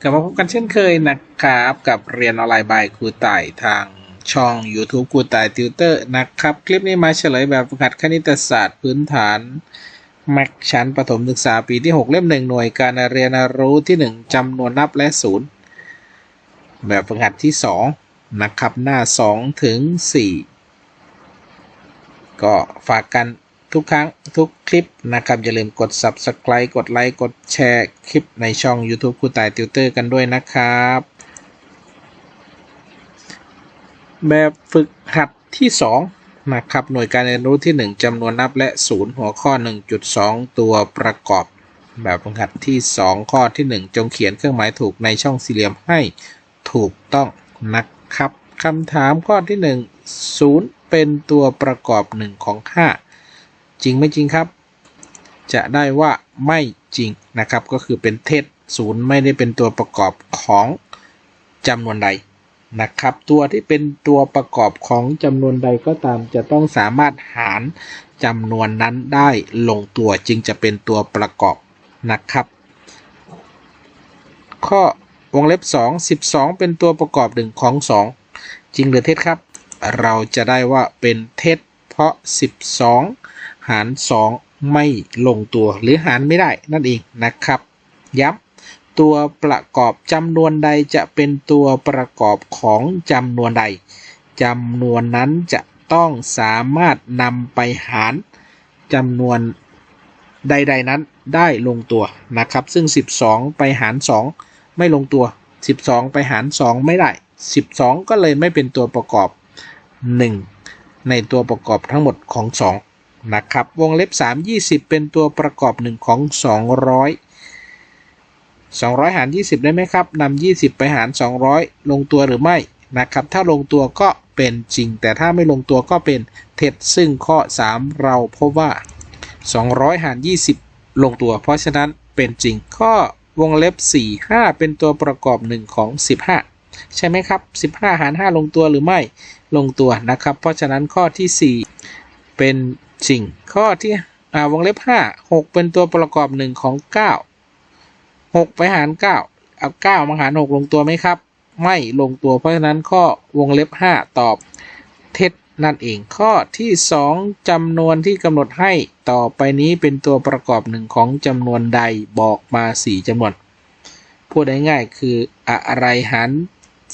กลับมาพบกันเช่นเคยนะครับ กับเรียนออนไลน์บายครูต่ายทางช่อง YouTube ครูต่ายติวเตอร์นะครับ คลิปนี้มาเฉลยแบบฝึกหัดคณิตศาสตร์พื้นฐานแม็กชั้นประถมศึกษาปีที่ 6 เล่มหนึ่งหน่วยการเรียนรู้ที่ 1จำนวนนับและศูนย์แบบฝึกหัดที่ 2 นะครับหน้า 2 ถึง 4 ก็ฝากกัน ทุกครั้งทุกคลิปนะครับ อย่าลืมกด subscribe กดไลค์กดแชร์คลิปในช่อง YouTube ครูต่ายติวเตอร์กันด้วยนะครับ แบบฝึกหัดที่ 2 นะครับ หน่วยการเรียนรู้ที่ 1จำนวนนับและ0หัวข้อ 1.2 ตัวประกอบ แบบฝึกหัดที่ 2 ข้อที่ 1 จงเขียนเครื่องหมายถูกในช่องสี่เหลี่ยมให้ถูกต้องนะครับคำถามข้อที่ 1 0 เป็นตัวประกอบ 1 ของ 5 จริงไม่จริงครับ จะได้ว่าไม่จริงนะครับ ก็คือเป็นเท็จศูนย์ไม่ได้เป็นตัวประกอบของจำนวนใดนะครับ ตัวที่เป็นตัวประกอบของจำนวนใดก็ตาม จะต้องสามารถหารจำนวนนั้นได้ลงตัวจึงจะเป็นตัวประกอบนะครับ ข้อวงเล็บ 2 12 เป็นตัวประกอบหนึ่งของ 2 จริงหรือเท็จครับ เราจะได้ว่าเป็นเท็จเพราะ 12 หาร 2 ไม่ลงตัวหรือหารไม่ได้นั่นเองนะครับ ย้ำตัวประกอบจำนวนใดจะเป็นตัวประกอบของจำนวนใดจำนวนนั้นจะต้องสามารถนำไปหารจำนวนใด ๆ นั้นได้ลงตัวนะครับ ซึ่ง 12 ไปหาร 2 ไม่ลงตัว 12 ไปหาร 2 ไม่ได้ 12 ก็เลยไม่เป็นตัวประกอบ 1 ในตัวประกอบทั้งหมดของ 2 นะครับ วงเล็บ 3 20 เป็นตัวประกอบ 1 ของ 200 200 หาร 20 ได้ไหมครับนำ20 ไปหาร 200 ลงตัวหรือไม่นะครับ ถ้าลงตัวก็เป็นจริง แต่ถ้าไม่ลงตัวก็เป็นเท็จซึ่งข้อ 3 เราพบว่า 200 หาร 20 ลงตัว เพราะฉะนั้นเป็นจริงข้อวงเล็บ 4 5 เป็นตัวประกอบ 1 ของ 15 ใช่ไหมครับ 15 หาร 5 ลงตัวหรือไม่ลงตัวนะครับ เพราะฉะนั้นข้อที่ 4 เป็น จริงข้อที่อ่าวงเล็บ5 6เป็นตัวประกอบ1ของ9 6ไปหาร9เอา9มาหาร6ลงตัวไหมครับ ไม่ลงตัวเพราะฉะนั้นข้อวงเล็บ5ตอบเท็จนั่นเองข้อที่2จำนวนที่กำหนดให้ต่อไปนี้เป็นตัวประกอบหนึ่งของจำนวนใดบอกมา4จำนวนพูดง่ายๆคืออะไรหาร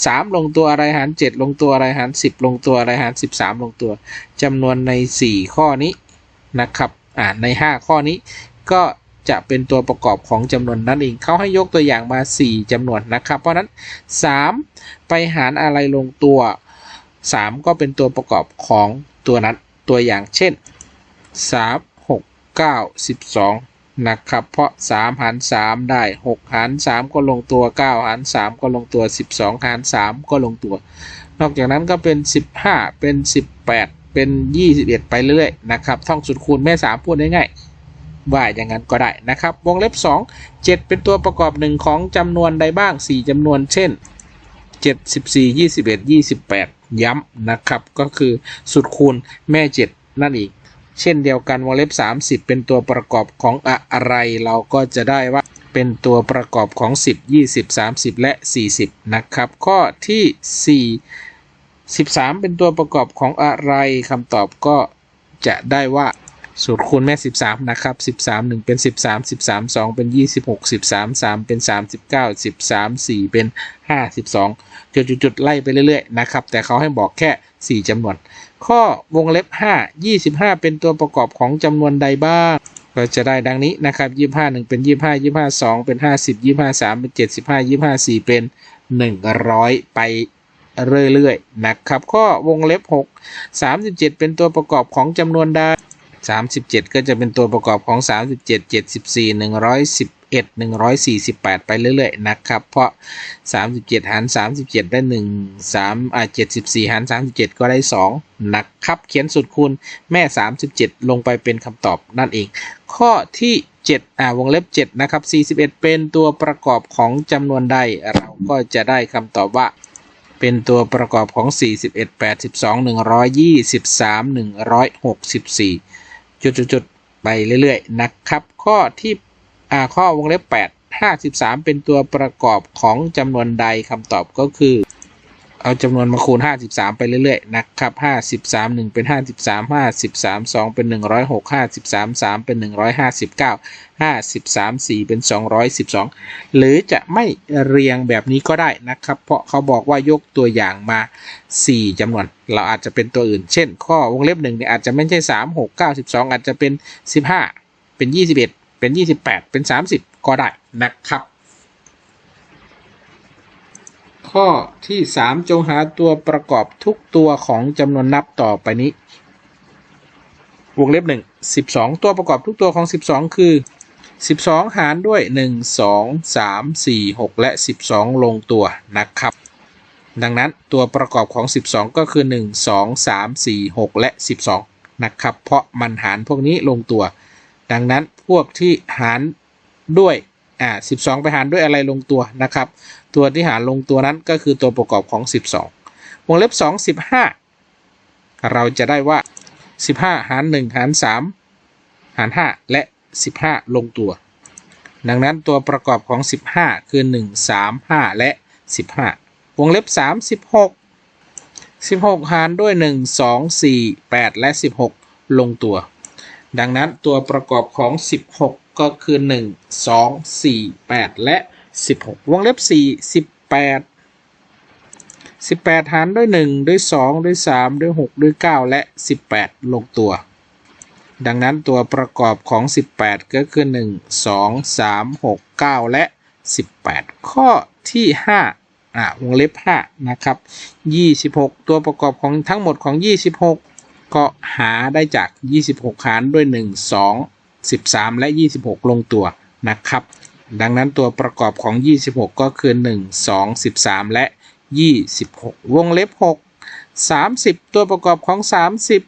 3ลงตัวอะไรหาร7ลงตัวอะไรหาร10ลงตัวอะไรหาร13ลงตัวจำนวนใน4ข้อนี้นะครับอ่าใน5ข้อนี้ก็จะเป็นตัวประกอบของจำนวนนั่นเองเขาให้ยกตัวอย่างมา 4จำนวนนะครับ เพราะนั้น 3 ไปหารอะไรลงตัว 3 ก็เป็นตัวประกอบของตัวนั้นตัวอย่างเช่น 3 6 9 12 นะครับ เพราะ3หาร3ได้6หาร3ก็ลงตัว9หาร3ก็ลงตัว 12หาร3ก็ลงตัว นอกจากนั้นก็เป็น 15 เป็น 18 เป็น 21 ไปเรื่อยๆนะครับท่องสุดคูณแม่ 3 พูดได้ง่ายว่าอย่างนั้นก็ได้นะครับ วงเล็บ 2 7 เป็นตัวประกอบหนึ่งของจำนวนใดบ้าง 4จำนวนเช่น 74 21 28 ย้ำนะครับ ก็คือสุดคูณแม่ 7 นั่นเอง เช่นเดียวกันวงเล็บ 30 เป็นตัวประกอบของอะไร เราก็จะได้ว่าเป็นตัวประกอบของ 10 20 30 และ 40 นะครับ ข้อที่ 4 13 เป็นตัวประกอบของอะไรคำตอบก็จะได้ว่าสูตรคูณแม่ 13 นะครับ 13 1 เป็น 13 13 2 เป็น 26 13 3 เป็น 39 13 4 เป็น 52 จุดๆไล่ไปเรื่อยๆ นะครับ แต่เขาให้บอกแค่ 4จำนวน ข้อวงเล็บ 5 25 เป็นตัวประกอบของจำนวนใดบ้างก็จะได้ดังนี้นะครับ 25 1 เป็น 25 25 2 เป็น 50 25 3 เป็น 75 25 4 เป็น 100 ไปเรื่อยๆนะครับ ข้อวงเล็บ 6 37 เป็นตัวประกอบของจำนวนใด 37 ก็จะเป็นตัวประกอบของ 37 74 111 148 ไปเรื่อยๆนะครับ เพราะ 37 หาร 37 ได้ 1 3อ่า74 หาร 37 ก็ได้ 2 นะครับ เขียนสุดคูณแม่ 37 ลงไปเป็นคำตอบนั่นเอง ข้อที่7อ่าวงเล็บ 7 นะครับ 41 เป็นตัวประกอบของจำนวนใด เราก็จะได้คำตอบว่าเป็นตัวประกอบของ 41 82 123 164 จุดๆไปเรื่อยๆนะครับ ข้อที่ข้อวงเล็บ53 เป็นตัวประกอบของจำนวนใดคำตอบก็คือ เอาจำนวนมาคูณ 53 ไปเรื่อยๆ นะครับ 53 1 เป็น 53 53 2 เป็น 106 53 3 เป็น 159 53 4 เป็น 212 หรือจะไม่เรียงแบบนี้ก็ได้นะครับ เพราะเขาบอกว่ายกตัวอย่างมา 4จำนวน เราอาจจะเป็นตัวอื่น เช่น ข้อวงเล็บหนึ่งเนี่ยอาจจะไม่ใช่ 3 6 9 12 อาจจะเป็น 15 เป็น 21 เป็น 28 เป็น 30 ก็ได้นะครับ ข้อที่3จงหาตัวประกอบทุกตัวของจำนวนนับต่อไปนี้วงเล็บ1 12ตัวประกอบทุกตัวของ12คือ12หารด้วย1 2 3 4 6และ12ลงตัวนะครับ ดังนั้นตัวประกอบของ12ก็คือ1 2 3 4 6และ12นะครับ เพราะมันหารพวกนี้ลงตัว ดังนั้นพวกที่หารด้วย อ่า12 ไปหารด้วยอะไรลงตัวนะครับ ตัวที่หารลงตัวนั้นก็คือตัวประกอบของ 12 วงเล็บ 2 15 เราจะได้ว่า 15 หาร 1 หาร 3 หาร 5 และ 15 ลงตัว ดังนั้นตัวประกอบของ 15 คือ 1 3 5 และ 15 วงเล็บ 3 16 16 หารด้วย 1 2 4 8 และ 16 ลงตัว ดังนั้นตัวประกอบของ 16 ก็คือ 1 2 4 8 และ 16 วงเล็บ 4 18 18 หารด้วย 1 ด้วย 2 ด้วย 3 ด้วย 6 ด้วย 9 และ 18 ลงตัว ดังนั้นตัวประกอบของ 18 ก็คือ 1 2 3 6 9 และ 18 ข้อที่ 5 อะ วงเล็บ 5 นะครับ 26 ตัวประกอบของทั้งหมดของ 26 ก็หาได้จาก 26 หารด้วย 1 2 13 และ 26 ลงตัวนะครับ ดังนั้นตัวประกอบของ 26 ก็คือ 1 2 13 และ 26 วงเล็บ 6 30 ตัวประกอบของ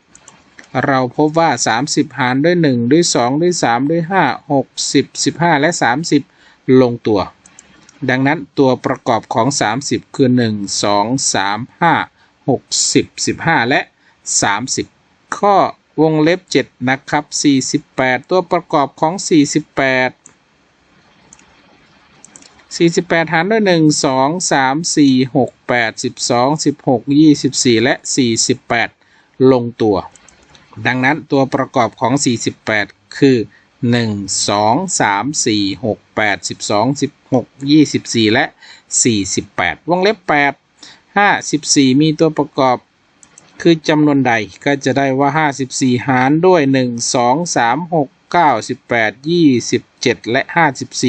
30 เราพบว่า 30 หารด้วย 1 ด้วย 2 ด้วย 3 ด้วย 5 6 10 15 และ 30 ลงตัว ดังนั้นตัวประกอบของ 30 คือ 1 2 3 5 6 10 15 และ 30 ข้อ วงเล็บ 7 นะครับ 48 ตัวประกอบของ 48 48 หารด้วย 1 2 3 4 6 8 12 16 24 และ 48 ลงตัว ดังนั้นตัวประกอบของ 48 คือ 1 2 3 4 6 8 12 16 24 และ 48 วงเล็บ 8 54 มีตัวประกอบ คือจำนวนใดก็จะได้ว่า 54 หารด้วย 1 2 3 6 9 18 27 และ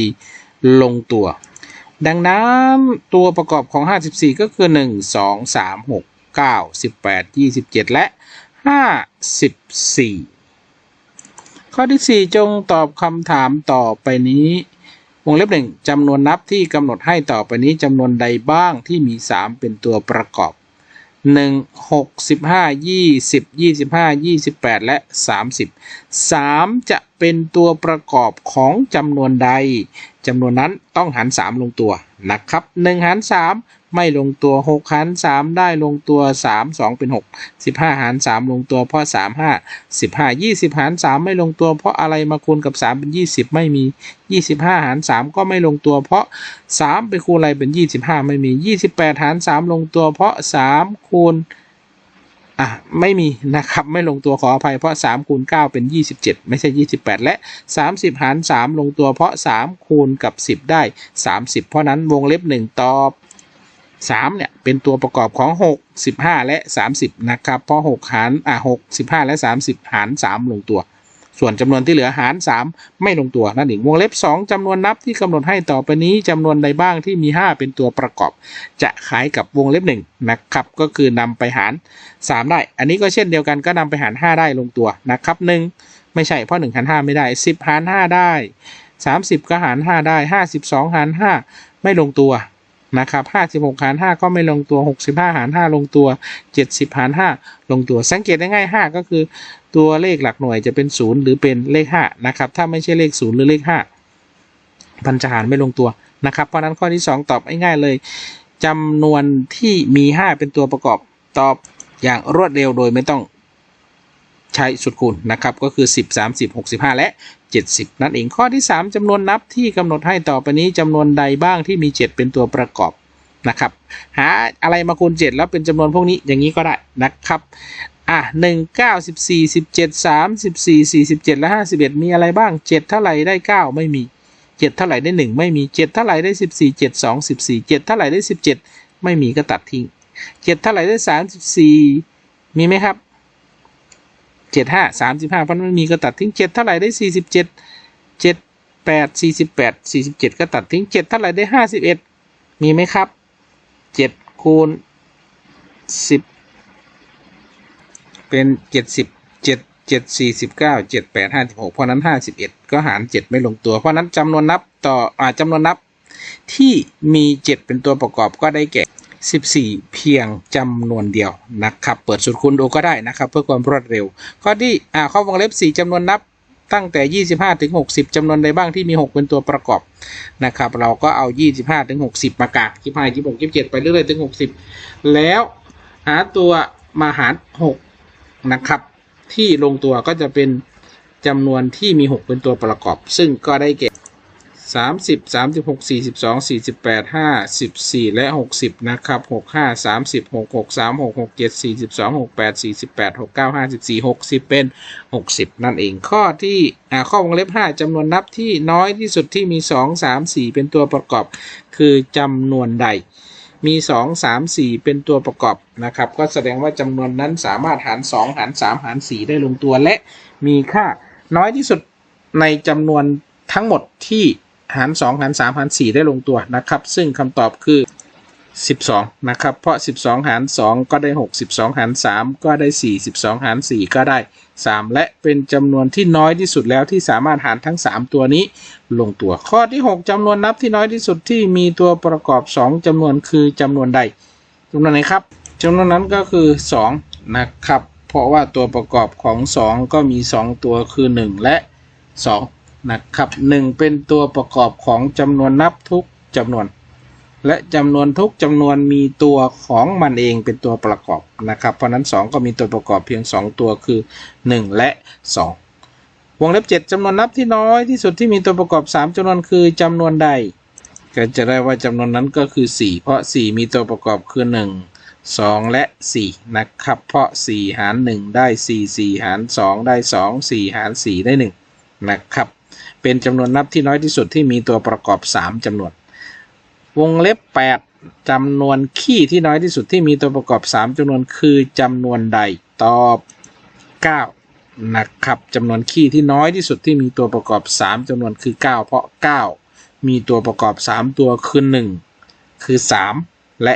54 ลงตัว ดังนั้นตัวประกอบของ 54 ก็คือ 1 2 3 6 9 18 27 และ 54 ข้อที่ 4 จงตอบคำถามต่อไปนี้วงเล็บหนึ่งจำนวนนับที่กำหนดให้ต่อไปนี้จำนวนใดบ้างที่มี 3 เป็นตัวประกอบ หนึ่งหกสิบห้ายี่สิบยี่สิบห้ายี่สิบแปดและสามสิบสามจะ เป็นตัวประกอบของจำนวนใดจำนวนนั้นต้องหาร 3 ลงตัวนะครับ1หาร 3 ไม่ลงตัว 6 หาร 3 ได้ลงตัว 3 2 เป็น 6 15 หาร 3 ลงตัวเพราะ 3 5 15 20 หาร 3 ไม่ลงตัวเพราะอะไรมาคูณกับ 3 เป็น 20 ไม่มี 25 หาร 3 ก็ไม่ลงตัวเพราะ 3 ไปคูณอะไรเป็น 25 ไม่มี 28 หาร 3 ลงตัวเพราะ 3 คูณ อะไม่มีนะครับไม่ลงตัวขออภัยเพราะ3คูณ9เป็น 27 ไม่ใช่ 28 และ 30 หาร 3 ลงตัวเพราะ 3 คูณกับ 10 ได้ 30 เพราะนั้นวงเล็บ 1 ตอบ3เนี่ยเป็นตัวประกอบของ 6 15 และ 30 นะครับ เพราะ 6 หารอะ6 15 และ 30 หาร 3 ลงตัว ส่วนจำนวนที่เหลือหาร 3 ไม่ลงตัวนั่นเองวงเล็บ 2จำนวนนับที่กำหนดให้ต่อไปนี้จำนวนใดบ้างที่มี 5 เป็นตัวประกอบ จะคล้ายกับวงเล็บ1นะครับก็คือนำไปหาร 3 ได้ อันนี้ก็เช่นเดียวกันก็นำไปหาร 5 ได้ลงตัวนะครับ1ไม่ใช่เพราะ1หาร5ไม่ได้ 10 หาร 5 ได้ 30 ก็หาร 5 ได้ 52 หาร 5 ไม่ลงตัวนะครับ56 หาร 5 ก็ไม่ลงตัว 65 หาร 5 ลงตัว 70 หาร 5 ลงตัว สังเกตได้ง่าย 5 ก็คือ ตัวเลขหลักหน่วยจะเป็น 0 หรือเป็นเลข5นะครับถ้าไม่ใช่เลข 0 หรือเลข5มันจหารไม่ลงตัวนะครับ เพราะนั้นข้อที่ 2 ตอบง่ายๆเลยจำนวนที่มี 5 เป็นตัวประกอบตอบอย่างรวดเร็วโดยไม่ต้องใช้สุดคูณนะครับก็คือ 10 30 65 และ 70 นั่นเองข้อที่ 3จำนวนนับที่กำหนดให้ต่อไปนี้จำนวนใดบ้างที่มี 7 เป็นตัวประกอบนะครับ หาอะไรมาคูณ 7 แล้วเป็นจำนวนพวกนี้อย่างนี้ก็ได้นะครับ อะหนึ่งเก้าสิบสี่สิบเจ็ดสามสิบสี่สี่สิบเจ็ดและห้าสิบเอ็ดมีอะไรบ้างเจ็ดเท่าไหร่ได้เก้าไม่มีเจ็ดเท่าไหร่ได้หนึ่งไม่มีเจ็ดเท่าไหร่ได้สิบสี่เจ็ดสองสิบสี่เจ็ดเท่าไหร่ได้สิบเจ็ดไม่มีก็ตัดทิ้งเจ็ดเท่าไหร่ได้สามสิบสี่มีไหมครับเจ็ดห้าสามสิบห้าเพราะไม่มีก็ตัดทิ้งเจ็ดเท่าไหร่ได้สี่สิบเจ็ดเจ็ดแปดสี่สิบแปดสี่สิบเจ็ดก็ตัดทิ้งเจ็ดเท่าไหร่ได้ห้าสิบเอ็ดมีไหมครับเจ็ดคูณสิบ เป็นเจ็ดสิบเจ็ดเจ็ดสี่สิบเก้าเจ็ดแปดห้าสิบหกเพราะนั้นห้าสิบเอ็ดก็หารเจ็ดไม่ลงตัว เพราะนั้นจำนวนนับต่ออ่าจำนวนนับที่มีเจ็ดเป็นตัวประกอบก็ได้แก่สิบสี่เพียงจำนวนเดียวนะครับ เปิดสูตรคูณดูก็ได้นะครับ เพื่อความรวดเร็ว ข้อที่อ่าข้อวงเล็บสี่จำนวนนับตั้งแต่ 25 ถึง 60จำนวนใดบ้างที่มี 6 เป็นตัวประกอบนะครับ เราก็เอา 25 ถึง 60 มากาก25 26 27 ไปเรื่อยๆ ถึง 60 แล้วหาตัวมาหาร6 นะครับ ที่ลงตัวก็จะเป็นจำนวนที่มี 6 เป็นตัวประกอบ ซึ่งก็ได้แก่ 30 36 42 48 54 และ 60 นะครับ 65 30 66 36 67 42 68 48 69 54 60 เป็น 60 นั่นเอง ข้อที่ข้อวงเล็บ 5จำนวนนับที่น้อยที่สุดที่มี 2 3 4 เป็นตัวประกอบ คือจำนวนใด มี 2 3 4 เป็นตัวประกอบนะครับ ก็แสดงว่าจำนวนนั้นสามารถหาร 2 หาร 3 หาร 4 ได้ลงตัวและมีค่าน้อยที่สุดในจำนวนทั้งหมดที่หาร 2 หาร 3 หาร 4 ได้ลงตัวนะครับ ซึ่งคำตอบคือ 12 นะครับ เพราะ 12 หาร 2 ก็ได้ 6 12 หาร 3 ก็ได้ 4 12 หาร 4 ก็ได้ 3 และเป็นจำนวนที่น้อยที่สุดแล้วที่สามารถหารทั้ง 3 ตัวนี้ลงตัว ข้อที่ 6จำนวนนับที่น้อยที่สุดที่มีตัวประกอบ 2จำนวนคือจำนวนใดจำนวนไหนครับจำนวนนั้นก็คือ 2 นะครับ เพราะว่าตัวประกอบของ 2 ก็มี 2 ตัวคือ 1 และ 2 นะครับ 1 เป็นตัวประกอบของจำนวนนับทุกจำนวน และจำนวนทุกจำนวนมีตัวของมันเองเป็นตัวประกอบนะครับ เพราะฉะนั้น 2 ก็มีตัวประกอบเพียง 2 ตัวคือ 1 และ 2 วงเล็บ 7จำนวนนับที่น้อยที่สุดที่มีตัวประกอบ 3จำนวนคือจำนวนใด ก็จะได้ว่าจำนวนนั้นก็คือ 4 เพราะ 4 มีตัวประกอบคือ 1 2 และ 4 นะครับ เพราะ 4 หาร 1 ได้ 4 4 หาร 2 ได้ 2 4 หาร 4 ได้ 1 นะครับ เป็นจำนวนนับที่น้อยที่สุดที่มีตัวประกอบ 3จำนวน วงเล็บ 8จำนวนขี้ที่น้อยที่สุดที่มีตัวประกอบ 3จำนวนคือจำนวนใดตอบ 9 นะครับจำนวนขี้ที่น้อยที่สุดที่มีตัวประกอบ 3จำนวนคือ 9 เพราะ 9 มีตัวประกอบ 3 ตัวคือ 1 คือ 3 และ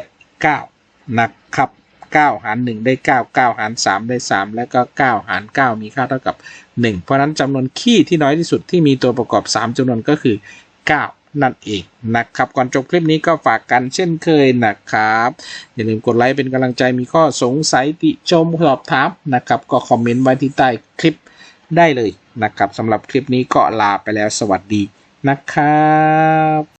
9 นะครับ 9 หาร 1 ได้ 9 9 หาร 3 ได้ 3 และก็ 9 หาร 9 มีค่าเท่ากับ 1 เพราะนั้นจำนวนขี้ที่น้อยที่สุดที่มีตัวประกอบ 3จำนวนก็คือ 9 นั่นเองนะครับ ก่อนจบคลิปนี้ก็ฝากกันเช่นเคยนะครับ อย่าลืมกดไลค์เป็นกำลังใจมีข้อสงสัยติชมสอบถามนะครับ ก็คอมเมนต์ไว้ที่ใต้คลิปได้เลยนะครับสำหรับคลิปนี้ก็ลาไปแล้วสวัสดีนะครับ